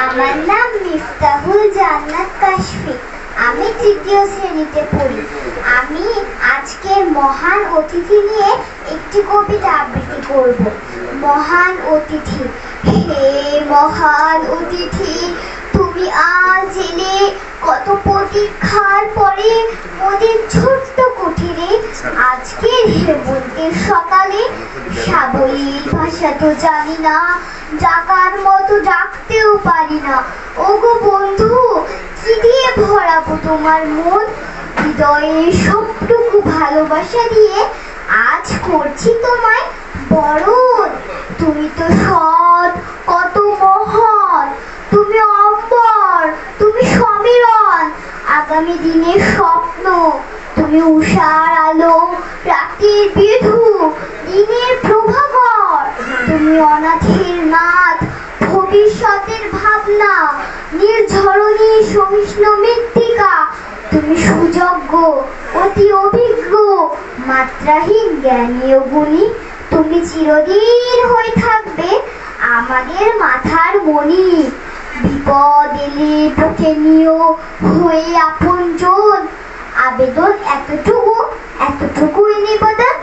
আমার নাম মিফতাহুল জান্নাত কাশফি। আমি তৃতীয় শ্রেণীতে পড়ি। আমি আজকে মহান অতিথি নিয়ে একটি কবিতা আবৃত্তি করব। মহান অতিথি, হে মহান অতিথি, তুমি আজ আজকের হেমন্তের সকালে সাবলীল ভাষা তো জানি না ডাকার মতো ডাকতেও পারি না। ওগো বন্ধু কি দিয়ে ভরাবো তোমার মন। হৃদয়ে সবটুকু ভালোবাসা দিয়ে আজ করছি তোমায় বরণ। তুমি তো সৎ, কত মহান। তুমি অম্বর, তুমি সমীরণ। আগামী দিনের স্বপ্ন। তুমি উষার আলো, রাতের বিধু, দিনের প্রভাকর তুমি অনাথের নাথ, ভবিষ্যতের ভাবনা, নির্ঝরণী সহিষ্ণু মৃত্তিকা। তুমি সুযোগ্য, অতি অভিজ্ঞ, মাত্রাহীন জ্ঞানীয় গুণী। তুমি চিরদিন হয়ে থাকবে আমাদের মাথার মণি। বিপদ এলে তোকে নিও হয়ে আপন আপনজন। আবেদন এতটুকু এতটুকুই নিবেদন।